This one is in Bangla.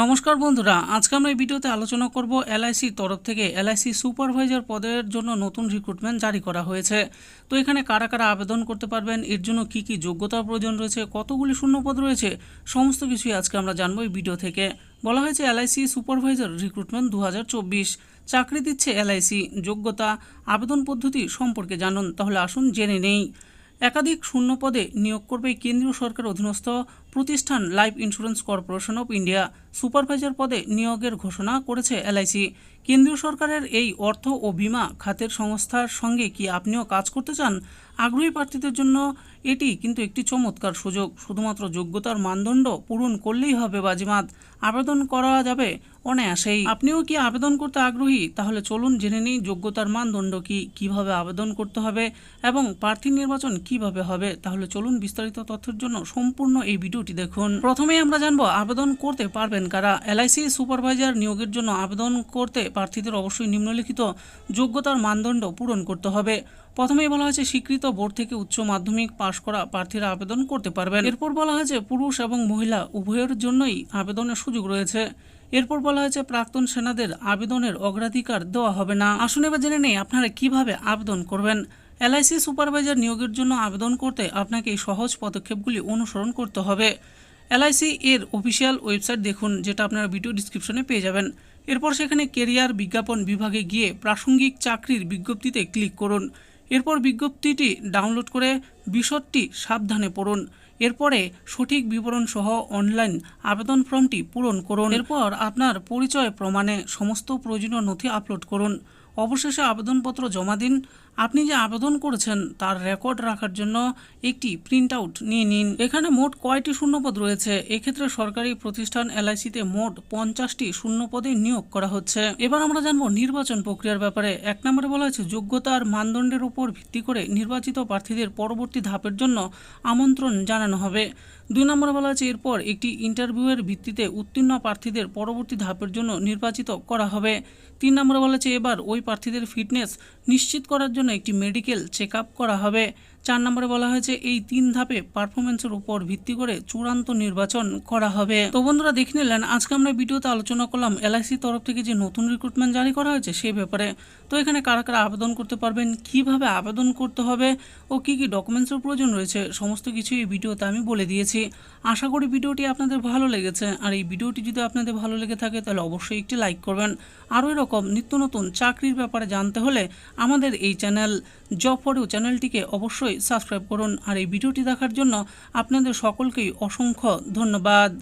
নমস্কার বন্ধুরা, আজকে আমরা এই ভিডিওতে আলোচনা করব এলআইসির তরফ থেকে এলআইসি সুপারভাইজার পদের জন্য নতুন রিক্রুটমেন্ট জারি করা হয়েছে। তো এখানে কারা কারা আবেদন করতে পারবেন, এর জন্য কি কি যোগ্যতার প্রয়োজন রয়েছে, কতগুলি শূন্যপদ রয়েছে, সমস্ত কিছুই আজকে আমরা জানব এই ভিডিও থেকে। বলা হয়েছে এলআইসি সুপারভাইজার রিক্রুটমেন্ট দু হাজার চব্বিশ। চাকরি দিচ্ছে এলআইসি, যোগ্যতা, আবেদন পদ্ধতি সম্পর্কে জানুন, তাহলে আসুন জেনে নেই। একাধিক শূন্য পদে নিয়োগ করবে কেন্দ্রীয় সরকার অধীনস্থ প্রতিষ্ঠান life insurance corporation of India. Supervisor পদে নিয়োগের ঘোষণা করেছে এলআইসি। কেন্দ্রীয় সরকারের এই অর্থ ও বীমা খাতের সংস্থার সঙ্গে কি আপনিও কাজ করতে চান? আগ্রহী প্রার্থীদের জন্য এটি কিন্তু একটি চমৎকার সুযোগ। শুধুমাত্র যোগ্যতার মানদণ্ড পূরণ করলেই হবে বাজিমাত। আবেদন করা যাবে অনায়াসেই। আপনিও কি আবেদন করতে আগ্রহী? তাহলে চলুন জেনে নিই যোগ্যতার মানদণ্ড কি, কীভাবে আবেদন করতে হবে এবং প্রার্থী নির্বাচন কীভাবে হবে। তাহলে চলুন বিস্তারিত তথ্যের জন্য সম্পূর্ণ এই ভিডিওটি দেখুন। প্রথমে আমরা জানব আবেদন করতে পারবেন কারা? এলআইসি সুপারভাইজার নিয়োগের জন্য আবেদন করতে প্রার্থীদের অবশ্যই নিম্নলিখিত যোগ্যতার মানদণ্ড পূরণ করতে হবে। প্রথমেই বলা হয়েছে, স্বীকৃত বোর্ড থেকে উচ্চ মাধ্যমিক পাশ করা প্রার্থীরা আবেদন করতে পারবেন। এরপর বলা হয়েছে, পুরুষ এবং মহিলা উভয়ের জন্যই আবেদনের সুযোগ রয়েছে। এরপর বলা হয়েছে প্রাক্তন সেনাদের আবেদনের অগ্রাধিকার দেওয়া হবে না। আসুন এবার জেনে নেই আপনারা কীভাবে আবেদন করবেন। এলআইসি সুপারভাইজার নিয়োগের জন্য আবেদন করতে আপনাকে এই সহজ পদক্ষেপগুলি অনুসরণ করতে হবে। এলআইসি এর অফিসিয়াল ওয়েবসাইট দেখুন, যেটা আপনারা ভিডিও ডিসক্রিপশনে পেয়ে যাবেন। এরপর সেখানে কেরিয়ার বিজ্ঞাপন বিভাগে গিয়ে প্রাসঙ্গিক চাকরির বিজ্ঞপ্তিতে ক্লিক করুন। এরপর বিজ্ঞপ্তিটি ডাউনলোড করে বিশদটি সাবধানে পড়ুন। এরপরে সঠিক বিবরণ সহ অনলাইন আবেদন ফর্মটি পূরণ করুন। এরপর আপনার পরিচয় প্রমাণে সমস্ত প্রয়োজনীয় নথি আপলোড করুন। অবশেষে আবেদনপত্র জমা দিন। আপনি যে আবেদন করেছেন, তার রেকর্ড রাখার জন্য একটি প্রিন্ট আউট নিয়ে নিন। এখানে মোট কয়টি শূন্যপদ রয়েছে? এক্ষেত্রে সরকারি প্রতিষ্ঠান এলআইসিতে মোট পঞ্চাশটি শূন্যপদে নিয়োগ করা হচ্ছে। এবার আমরা জানব নির্বাচন প্রক্রিয়ার ব্যাপারে। এক নম্বরে বলা হয়েছে, যোগ্যতার মানদণ্ডের উপর ভিত্তি করে নির্বাচিত প্রার্থীদের পরবর্তী ধাপের জন্য আমন্ত্রণ জানানো হবে। দুই নম্বরে বলা হয়েছে, এরপর একটি ইন্টারভিউয়ের ভিত্তিতে উত্তীর্ণ প্রার্থীদের পরবর্তী ধাপের জন্য নির্বাচিত করা হবে। তিন নম্বরে বলা হয়েছে, এবার ওই প্রার্থীদের ফিটনেস নিশ্চিত করার জন্য একটি মেডিকেল চেক করা হবে। চার নম্বরে বলা হয়েছে, এই তিন ধাপে পারফরমেন্সের উপর ভিত্তি করে চূড়ান্ত নির্বাচন করা হবে। তো বন্ধুরা দেখে নিলেন, আজকে আমরা ভিডিওতে আলোচনা করলাম এলআইসি তরফ থেকে যে নতুন রিক্রুটমেন্ট জারি করা হয়েছে সেই ব্যাপারে। তো এখানে কারা কারা আবেদন করতে পারবেন, কীভাবে আবেদন করতে হবে ও কি কি ডকুমেন্টসের প্রয়োজন রয়েছে, সমস্ত কিছু এই ভিডিওতে আমি বলে দিয়েছি। আশা করি ভিডিওটি আপনাদের ভালো লেগেছে। আর এই ভিডিওটি যদি আপনাদের ভালো লেগে থাকে, তাহলে অবশ্যই একটি লাইক করবেন। আরও এরকম নিত্য নতুন চাকরির ব্যাপারে জানতে হলে আমাদের এই চ্যানেল জব ফরেও চ্যানেলটিকে অবশ্যই সাবস্ক্রাইব করুন আর এই ভিডিওটি দেখার জন্য আপনাদের সকলকেই অসংখ্য ধন্যবাদ।